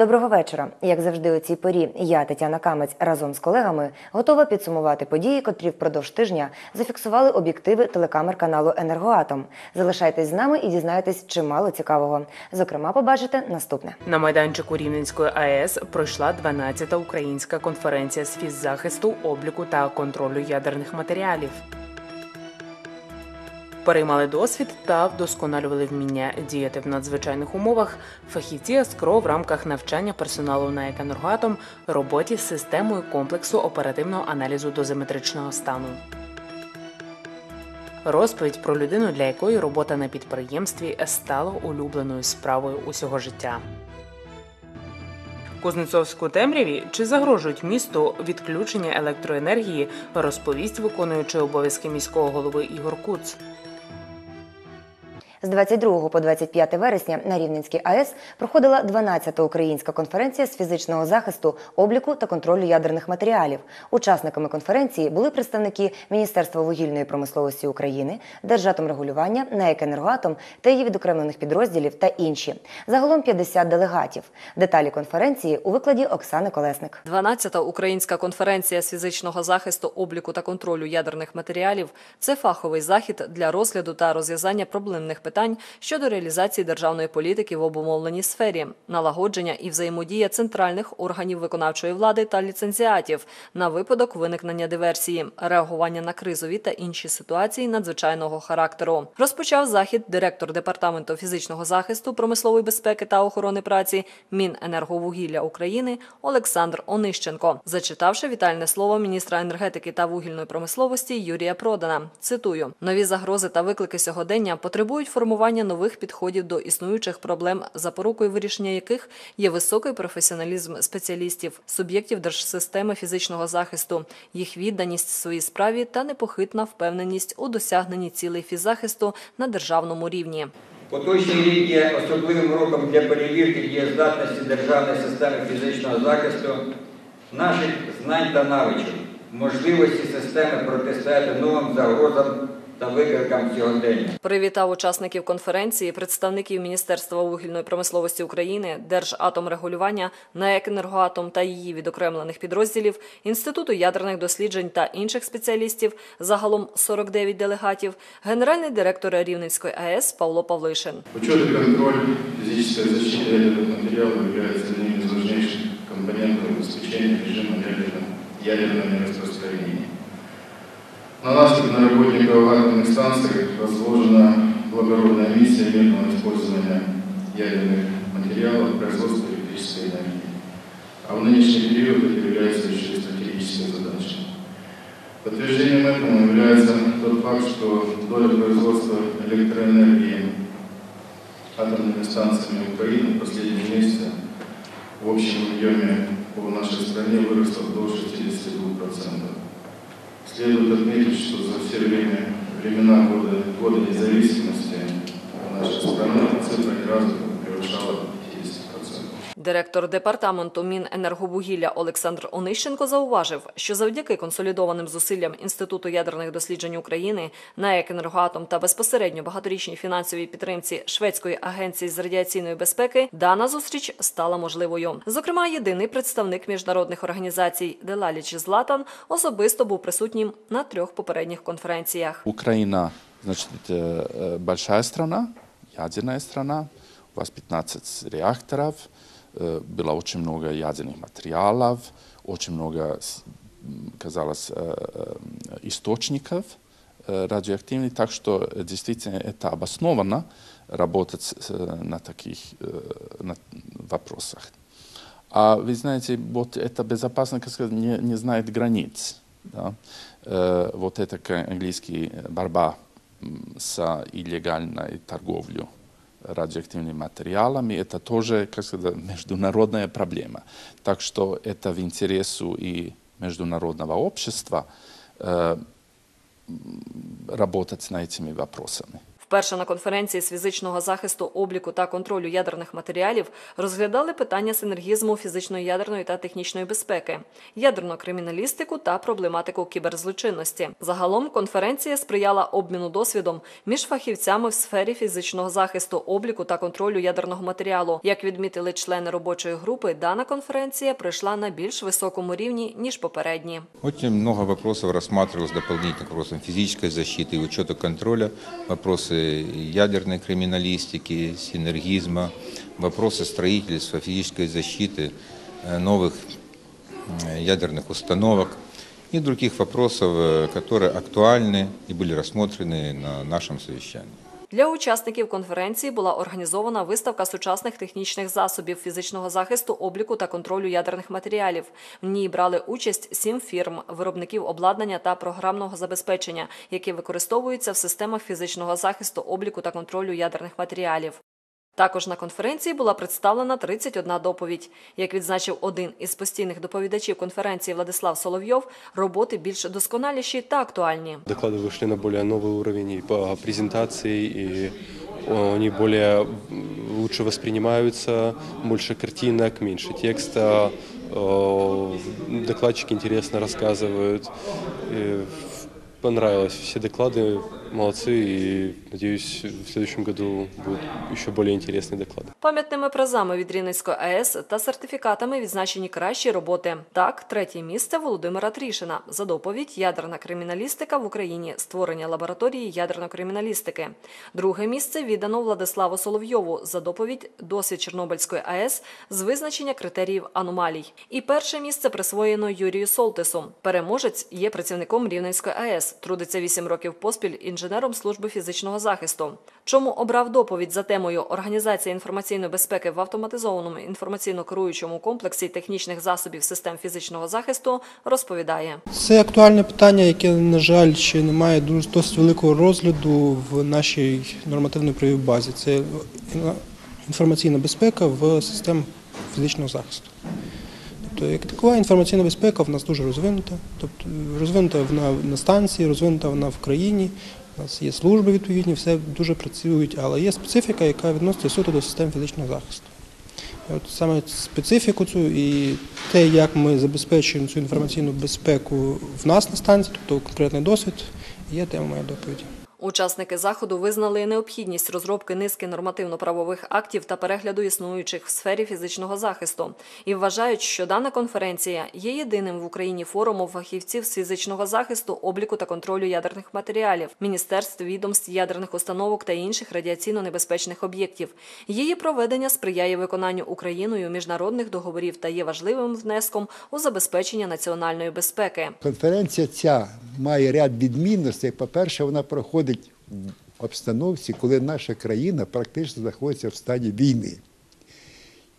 Доброго вечора. Як завжди, у цій порі я, Тетяна Камець, разом з колегами готова підсумувати події, котрі впродовж тижня зафіксували об'єктиви телекамер каналу Енергоатом. Залишайтесь з нами і дізнаєтесь чимало цікавого. Зокрема, побачите наступне. На майданчику Рівненської АЕС пройшла 12-та українська конференція з фіззахисту, обліку та контролю ядерних матеріалів. Переймали досвід та вдосконалювали вміння діяти в надзвичайних умовах. Фахівці СКРО в рамках навчання персоналу на «Екенергоатом» роботі з системою комплексу оперативного аналізу дозиметричного стану. Розповідь про людину, для якої робота на підприємстві стала улюбленою справою усього життя. Кузнецовську темряві чи загрожують місту відключення електроенергії, розповість виконуючий обов'язки міського голови Ігор Куц. З 22 по 25 вересня на Рівненській АЕС проходила 12-та українська конференція з фізичного захисту, обліку та контролю ядерних матеріалів. Учасниками конференції були представники Міністерства вугільної промисловості України, Держатомрегулювання, НАЕК «Енергоатом» та її відокремлених підрозділів та інші. Загалом 50 делегатів. Деталі конференції у викладі Оксани Колесник. 12-та українська конференція з фізичного захисту, обліку та контролю ядерних матеріалів це фаховий захід для розгляду та розв'язання проблемних питань щодо реалізації державної політики в обумовленій сфері, налагодження і взаємодія центральних органів виконавчої влади та ліцензіатів на випадок виникнення диверсії, реагування на кризові та інші ситуації надзвичайного характеру. Розпочав захід директор департаменту фізичного захисту, промислової безпеки та охорони праці Міненерговугілля України Олександр Онищенко, зачитавши вітальне слово міністра енергетики та вугільної промисловості Юрія Продана. Цитую: нові загрози та виклики сьогодення потребують формування нових підходів до існуючих проблем, запорукою вирішення яких є високий професіоналізм спеціалістів, суб'єктів держсистеми фізичного захисту, їх відданість своїй справі та непохитна впевненість у досягненні цілей фіззахисту на державному рівні. Поточний рік є особливим роком для перевірки дієздатності державної системи фізичного захисту, наших знань та навичок, можливості системи протистояти новим загрозам та викликам сьогодення. Привітав учасників конференції представників Міністерства вугільної промисловості України, Держатомрегулювання, НАЕК «Енергоатом» та її відокремлених підрозділів, Інституту ядерних досліджень та інших спеціалістів, загалом 49 делегатів, генеральний директор Рівненської АЕС Павло Павлишин. Учет контроль физической защиты ядерных материалов является одним из важнейших компонентов обеспечения режима ядерного, ядерного нераспространения. На нас, как на работников атомных станций, возложена благородная миссия мирного использования ядерных материалов в производстве электрической энергии. А в нынешний период это является еще и стратегической задачей. Подтверждением этому является тот факт, что доля производства электроэнергии атомными станциями Украины в последние месяцы в общем объеме по нашей стране выросла до 62%. Следует отметить, что за все время, времена года, года независимости нашей страны цифра ни разу не превышала 50%. Директор департаменту Міненерговугілля Олександр Онищенко зауважив, що завдяки консолідованим зусиллям Інституту ядерних досліджень України, НАЕК «Енергоатом» та безпосередньо багаторічній фінансовій підтримці Шведської агенції з радіаційної безпеки дана зустріч стала можливою. Зокрема, єдиний представник міжнародних організацій Делаліч Златан особисто був присутнім на трьох попередніх конференціях. Украина, значит, это э, большая страна, ядерная страна. У вас 15 реакторов, было очень много ядерных материалов, очень много, казалось, источников радиоактивных, так что действительно это обоснованно работать на таких на вопросах. А вы знаете, вот эта безопасность, как сказать, не, не знает границ. Да? Э, вот это английский э, борьба с илlegальной торговлей радиоактивными материалами, это тоже, как сказать, международная проблема. Так что это в интересу и международного общества э, м, работать над этими вопросами. Вперше на конференції з фізичного захисту, обліку та контролю ядерних матеріалів розглядали питання синергізму фізичної ядерної та технічної безпеки, ядерну криміналістику та проблематику кіберзлочинності. Загалом конференція сприяла обміну досвідом між фахівцями в сфері фізичного захисту, обліку та контролю ядерного матеріалу. Як відмітили члени робочої групи, дана конференція пройшла на більш високому рівні ніж попередні. Очень много вопросов рассматривалось дополнительно к вопросам физической защиты и учета контроля, вопросы ядерной криминалистики, синергизма, вопросы строительства, физической защиты э, новых э, ядерных установок и других вопросов, э, которые актуальны и были рассмотрены на нашем совещании. Для учасників конференції була організована виставка сучасних технічних засобів фізичного захисту, обліку та контролю ядерних матеріалів. В ній брали участь сім фірм, виробників обладнання та програмного забезпечення, які використовуються в системах фізичного захисту, обліку та контролю ядерних матеріалів. Також на конференції була представлена 31 доповідь. Як відзначив один із постійних доповідачів конференції Владислав Соловйов, роботи більш досконаліші та актуальні. Доклады вышли на более новый уровень и по презентации, и о, они более м, лучше воспринимаются, больше картинок, меньше текста. О, Докладчики интересно рассказывают. И Понравилось. Все доклады молодцы, и надеюсь, в следующем году будут еще более интересные доклады. Пам'ятними призами від Рівненської АЕС та сертифікатами відзначені кращі роботи. Так, третє місце Володимира Трішина за доповідь Ядерна криміналістика в Україні, створення лабораторії ядерної криміналістики. Друге місце віддано Владиславу Соловйову за доповідь Досвід Чорнобильської АЕС з визначення критеріїв аномалій. І перше місце присвоєно Юрію Солтису. Переможець є працівником Рівненської АЕС, трудиться 8 років поспіль інженером служби фізичного захисту. Чому обрав доповідь за темою організація інформаційної безпеки в автоматизованому інформаційно-керуючому комплексі технічних засобів систем фізичного захисту, розповідає. Це актуальне питання, яке, на жаль, ще не має досить великого розгляду в нашій нормативній правовій базі. Це інформаційна безпека в системах фізичного захисту. Тобто, як такова інформаційна безпека в нас дуже розвинута. Тобто розвинута вона на станції, розвинута вона в країні. У нас є служби відповідні, все дуже працюють, але є специфіка, яка відноситься суто до систем фізичного захисту. І От саме специфіку цю і те, як ми забезпечуємо цю інформаційну безпеку в нас на станції, тобто конкретний досвід, є тема моєї доповіді. Учасники заходу визнали необхідність розробки низки нормативно-правових актів та перегляду існуючих в сфері фізичного захисту і вважають, що дана конференція є єдиним в Україні форумом фахівців з фізичного захисту, обліку та контролю ядерних матеріалів, міністерств, відомств, ядерних установок та інших радіаційно небезпечних об'єктів. Її проведення сприяє виконанню Україною міжнародних договорів та є важливим внеском у забезпечення національної безпеки. Конференція ця має ряд відмінностей. По-перше, вона проходить обстановці, коли наша країна практично знаходиться в стані війни.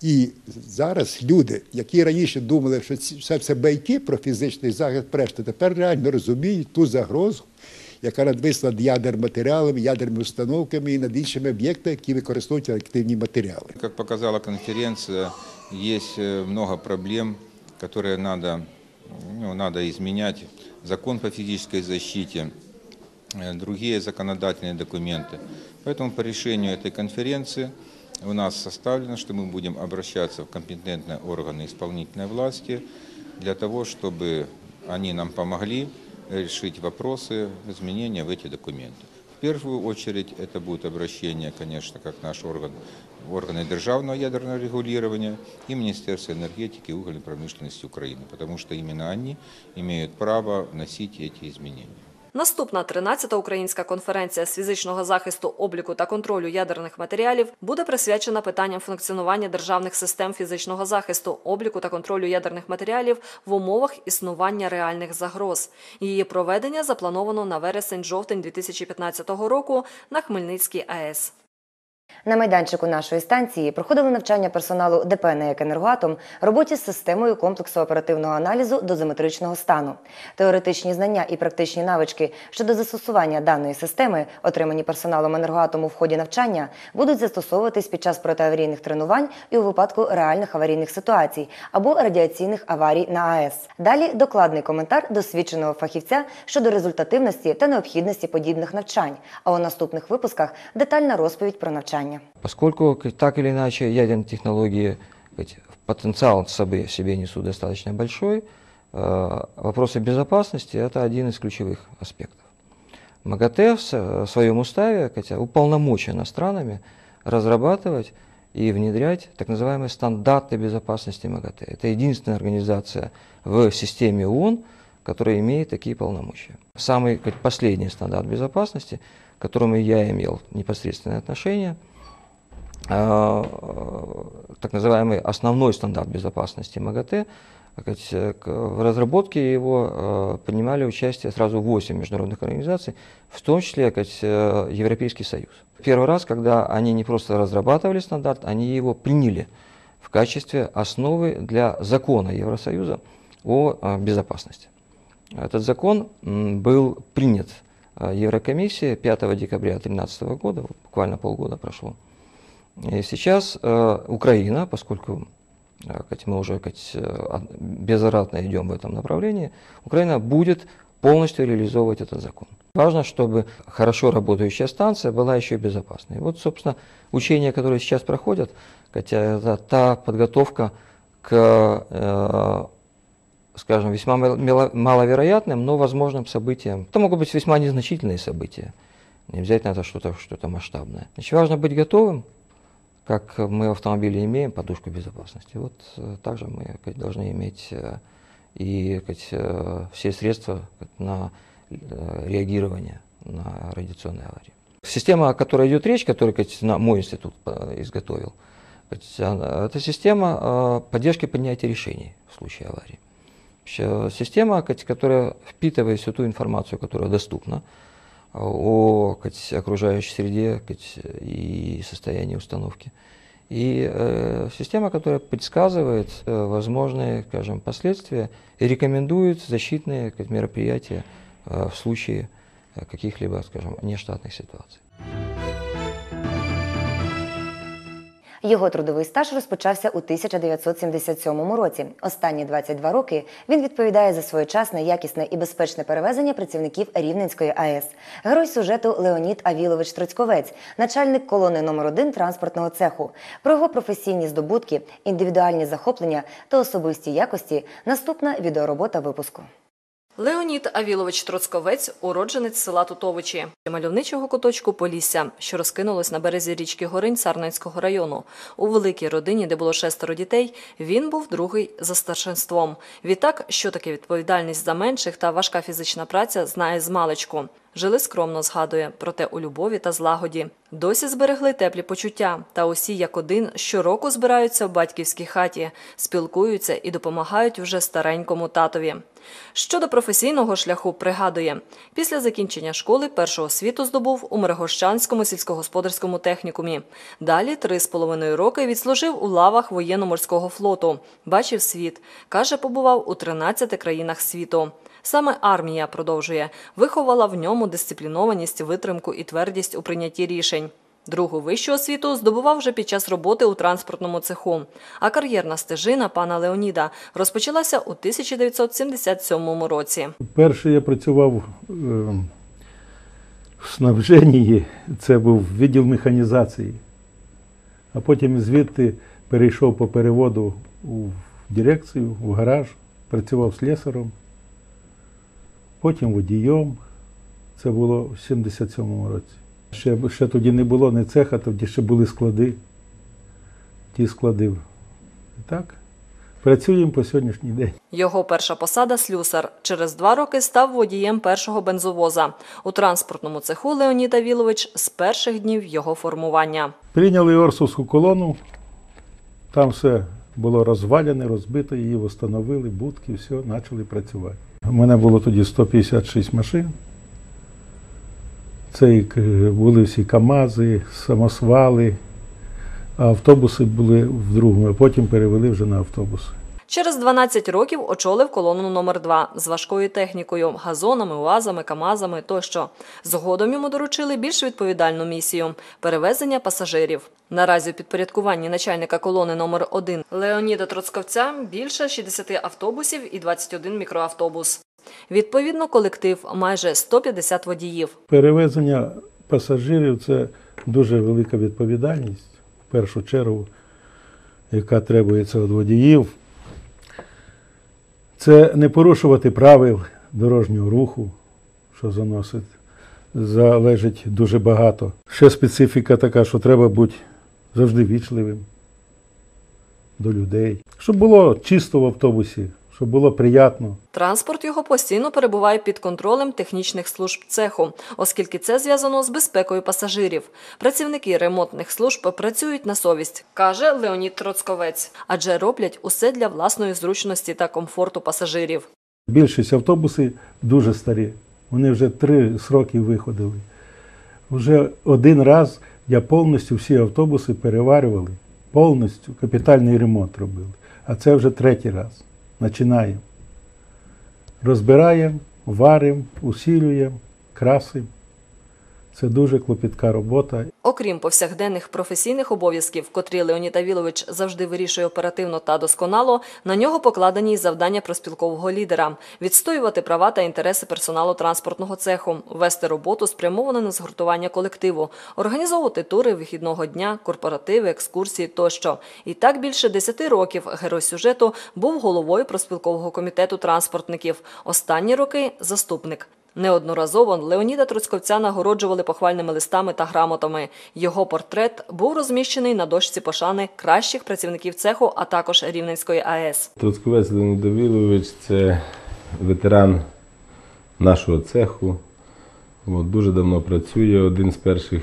І зараз люди, які раніше думали, що ці- все це байки про фізичний захист, решта, тепер реально розуміють ту загрозу, яка надвисла над ядерматеріалами, ядерними установками і над іншими об'єктами, які використовують активні матеріали. Как показала конференция, есть э, много проблем, которые надо, ну, надо изменять. Закон по физической защите, э, Другие законодательные документы. Поэтому по решению этой конференции у нас составлено, что мы будем обращаться в компетентные органы исполнительной власти для того, чтобы они нам помогли решить вопросы изменения в эти документы. В первую очередь это будет обращение, конечно, как наш орган, органы державного ядерного регулирования и Министерство энергетики и угольной промышленности Украины, потому что именно они имеют право вносить эти изменения. Наступна 13-та українська конференція з фізичного захисту, обліку та контролю ядерних матеріалів буде присвячена питанням функціонування державних систем фізичного захисту, обліку та контролю ядерних матеріалів в умовах існування реальних загроз. Її проведення заплановано на вересень-жовтень 2015 року на Хмельницькій АЕС. На майданчику нашої станції проходили навчання персоналу ДП «НЕК Енергоатом» роботі з системою комплексу оперативного аналізу дозиметричного стану. Теоретичні знання і практичні навички щодо застосування даної системи, отримані персоналом енергоатому в ході навчання, будуть застосовуватись під час протиаварійних тренувань і у випадку реальних аварійних ситуацій або радіаційних аварій на АЕС. Далі докладний коментар досвідченого фахівця щодо результативності та необхідності подібних навчань. А у наступних випусках детальна розповідь про навчання. Поскольку к- так или иначе ядерные технологии потенциал собой, себе несут достаточно большой, э, вопросы безопасности – это один из ключевых аспектов. МАГАТЭ в в своем уставе хотя, уполномочено странами разрабатывать и внедрять так называемые стандарты безопасности МАГАТЭ. Это единственная организация в системе ООН, которая имеет такие полномочия. Самый последний стандарт безопасности, к которому я имел непосредственное отношение – так называемый основной стандарт безопасности МАГАТЭ. В разработке его э, принимали участие сразу 8 международных организаций, в том числе э, Европейский Союз. Первый раз, когда они не просто разрабатывали стандарт, они его приняли в качестве основы для закона Евросоюза о э, безопасности. Этот закон был принят Еврокомиссией 5 декабря 2013 года, буквально полгода прошло. И сейчас э, Украина, поскольку э, сказать, мы уже сказать, э, безвозвратно идем в этом направлении, Украина будет полностью реализовывать этот закон. Важно, чтобы хорошо работающая станция была еще и безопасной. Вот, собственно, учения, которые сейчас проходят, хотя это та подготовка к, э, скажем, весьма мал- мало- маловероятным, но возможным событиям. Это могут быть весьма незначительные события. Не обязательно это что-то что масштабное. Значит, важно быть готовым, как мы в автомобиле имеем подушку безопасности. Вот э, также мы сказать, должны иметь э, и э, все средства на э, реагирование на радиационные аварии. Система, о которой идет речь, которую мой институт э, изготовил, это система э, поддержки принятия решений в случае аварии. Система, которая впитывает всю ту информацию, которая доступна, о сказать, окружающей среде сказать, и состоянии установки. И э, система, которая предсказывает э, возможные, скажем, последствия и рекомендует защитные сказать, мероприятия э, в случае э, каких-либо, скажем, нештатных ситуаций. Його трудовий стаж розпочався у 1977 році. Останні 22 роки він відповідає за своєчасне, якісне і безпечне перевезення працівників Рівненської АЕС. Герой сюжету Леонід Авілович Троцьковець, начальник колони номер 1 транспортного цеху. Про його професійні здобутки, індивідуальні захоплення та особисті якості наступна відеоробота випуску. Леонід Авілович Троцковець – уродженець села Тутовичі, мальовничого куточку Полісся, що розкинулось на березі річки Горинь Сарненського району. У великій родині, де було шестеро дітей, він був другий за старшинством. Відтак, що таке відповідальність за менших та важка фізична праця, знає з маличку. Жили скромно, згадує, проте у любові та злагоді. Досі зберегли теплі почуття, та усі як один щороку збираються в батьківській хаті, спілкуються і допомагають вже старенькому татові. Щодо професійного шляху, пригадує, після закінчення школи першого світу здобув у Миргощанському сільськогосподарському технікумі. Далі три з половиною роки відслужив у лавах воєнно-морського флоту. Бачив світ. Каже, побував у 13 країнах світу. Саме армія продовжує виховала в ньому дисциплінованість, витримку і твердість у прийнятті рішень. Другу вищу освіту здобував вже під час роботи у транспортному цеху. А кар'єрна стежина пана Леоніда розпочалася у 1977 році. Перше я працював е, в снабженні, це був відділ механізації, а потім звідти перейшов по переводу у дирекцію, в гараж, працював слесарем, потім водієм. Це було в 77-му році. Ще, ще тоді не було не цеха, тоді ще були склади. Ті склади. Так, працюємо по сьогоднішній день. Його перша посада слюсар. Через два роки став водієм першого бензовоза. У транспортному цеху Леонід Авілович з перших днів його формування. Прийняли Орсовську колону, там все було розвалене, розбито, її встановили, будки, все, почали працювати. У мене було тоді 156 машин. Це були всі КАМАЗи, самосвали, а автобуси були в другому, а потім перевели вже на автобуси. Через 12 років очолив колону номер 2 з важкою технікою, газонами, уазами, камазами тощо. Згодом йому доручили більш відповідальну місію перевезення пасажирів. Наразі у підпорядкуванні начальника колони номер 1 Леоніда Троцковця більше 60 автобусів і 21 мікроавтобус. Відповідно, колектив майже 150 водіїв. Перевезення пасажирів це дуже велика відповідальність, в першу чергу, яка требується від водіїв. Це не порушувати правил дорожнього руху, що заносить, залежить дуже багато. Ще специфіка така, що треба бути завжди вічливим до людей. Щоб було чисто в автобусі, щоб було приємно. Транспорт його постійно перебуває під контролем технічних служб цеху, оскільки це зв'язано з безпекою пасажирів. Працівники ремонтних служб працюють на совість, каже Леонід Троцковець, адже роблять усе для власної зручності та комфорту пасажирів. Більшість автобусів дуже старі. Вони вже три сроки виходили. Вже один раз я повністю всі автобуси переварювали, повністю капітальний ремонт робили. А це вже третій раз. Починаємо. Розбираємо, варимо, усілюємо, красимо. Це дуже клопітка робота. Окрім повсякденних професійних обов'язків, котрі Леонід Авілович завжди вирішує оперативно та досконало, на нього покладені й завдання проспілкового лідера відстоювати права та інтереси персоналу транспортного цеху, вести роботу спрямовану на згуртування колективу, організовувати тури вихідного дня, корпоративи, екскурсії тощо. І так більше 10 років герой сюжету був головою проспілкового комітету транспортників. Останні роки заступник. Неодноразово Леоніда Троцковця нагороджували похвальними листами та грамотами. Його портрет був розміщений на дошці пошани кращих працівників цеху, а також Рівненської АЕС. Троцковець Леонід Давилович це ветеран нашого цеху. От, дуже давно працює, один з перших,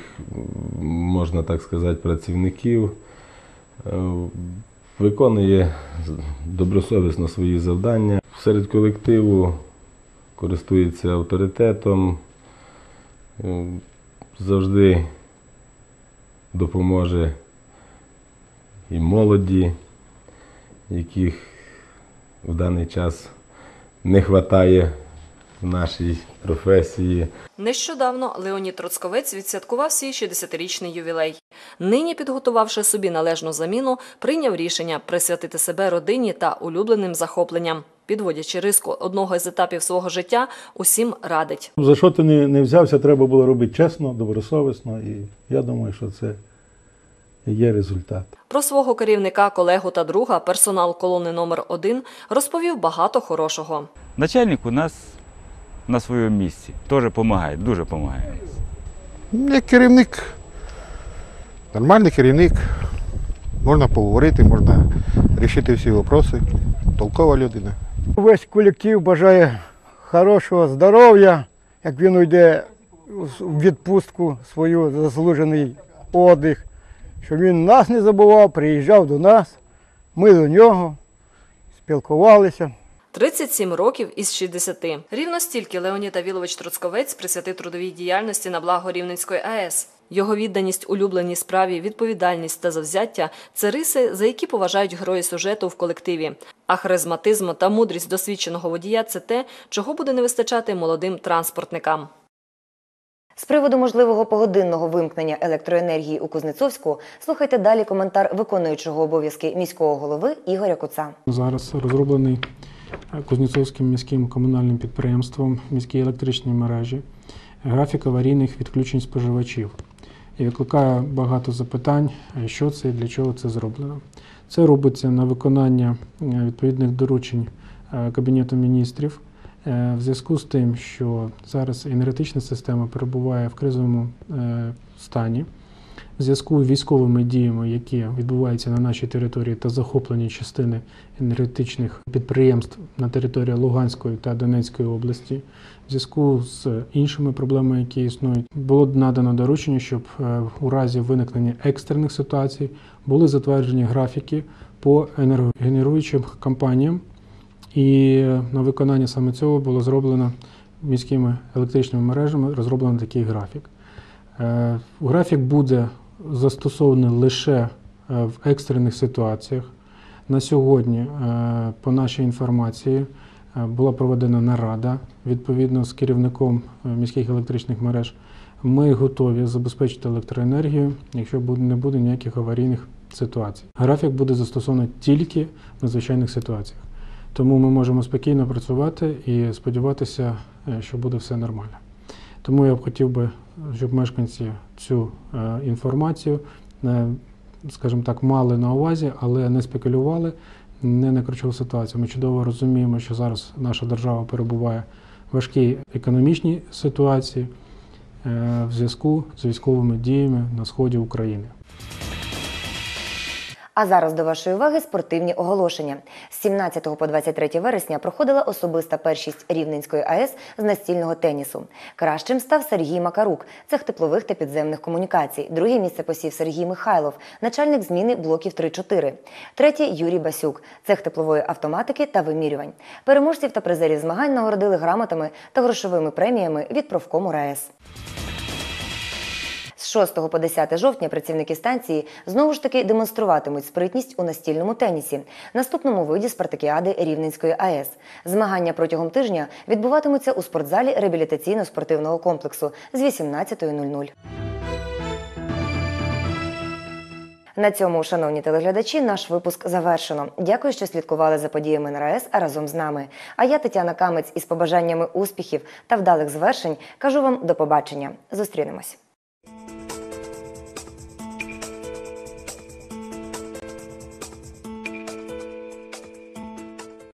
можна так сказати, працівників. Е, Виконує добросовісно свої завдання. Серед колективу користується авторитетом, е, завжди допоможе і молоді, яких в даний час не вистачає в нашій професії. Нещодавно Леонід Троцковець відсвяткував свій 60-річний ювілей. Нині, підготувавши собі належну заміну, прийняв рішення присвятити себе родині та улюбленим захопленням. Підводячи риску одного з етапів свого життя, усім радить. За що ти не, не взявся, треба було робити чесно, добросовісно, і я думаю, що це є результат. Про свого керівника, колегу та друга персонал колони номер 1 розповів багато хорошого. Начальник у нас на своєму місці. Теж допомагає, дуже допомагає. Як керівник, нормальний керівник, можна поговорити, можна рішити всі питання. Толкова людина. Весь колектив бажає хорошого здоров'я, як він уйде в відпустку свою заслужений отдих, щоб він нас не забував, приїжджав до нас, ми до нього спілкувалися. 37 років із 60. Рівно стільки Леонід Авілович Троцковець присвятив трудовій діяльності на благо Рівненської АЕС. Його відданість улюбленій справі, відповідальність та завзяття це риси, за які поважають герої сюжету в колективі. А харизматизм та мудрість досвідченого водія це те, чого буде не вистачати молодим транспортникам. З приводу можливого погодинного вимкнення електроенергії у Кузнецовську слухайте далі коментар виконуючого обов'язки міського голови Ігоря Куца. Зараз розроблений Кузнєцовським міським комунальним підприємством міські електричні мережі графік аварійних відключень споживачів і викликає багато запитань, е, що це і для чого це зроблено. Це робиться на виконання е, відповідних доручень е, Кабінету міністрів в зв'язку з тим, що зараз енергетична система перебуває в кризовому стані. В зв'язку з військовими діями, які відбуваються на нашій території та захоплені частини енергетичних підприємств на території Луганської та Донецької області, в зв'язку з іншими проблемами, які існують, було надано доручення, щоб е, у разі виникнення екстрених ситуацій були затверджені графіки по енергогенеруючим компаніям, і на виконання саме цього було зроблено міськими електричними мережами розроблено такий графік. Е, Графік буде застосований лише е, в екстрених ситуаціях. На сьогодні, е, по нашій інформації, е, була проведена нарада відповідно з керівником міських електричних мереж. Ми готові забезпечити електроенергію, якщо не буде ніяких аварійних ситуацій. Графік буде застосований тільки в надзвичайних ситуаціях. Тому ми можемо спокійно працювати і сподіватися, що буде все нормально. Тому я б хотів би, щоб мешканці цю е, інформацію, е, скажімо так, мали на увазі, але не спекулювали, не накручували ситуацію. Ми чудово розуміємо, що зараз наша держава перебуває в важкій економічній ситуації е, в зв'язку з військовими діями на сході України. А зараз до вашої уваги спортивні оголошення. З 17 по 23 вересня проходила особиста першість Рівненської АЕС з настільного тенісу. Кращим став Сергій Макарук, цех теплових та підземних комунікацій. Друге місце посів Сергій Михайлов, начальник зміни блоків 3-4. Третє Юрій Басюк, цех теплової автоматики та вимірювань. Переможців та призерів змагань нагородили грамотами та грошовими преміями від профкому РаЕС. З 6 по 10 жовтня працівники станції знову ж таки демонструватимуть спритність у настільному тенісі, наступному виді спартакіади Рівненської АЕС. Змагання протягом тижня відбуватимуться у спортзалі реабілітаційно-спортивного комплексу з 18.00. На цьому, шановні телеглядачі, наш випуск завершено. Дякую, що слідкували за подіями на РаЕС разом з нами. А я, Тетяна Камець, із побажаннями успіхів та вдалих звершень кажу вам до побачення. Зустрінемось.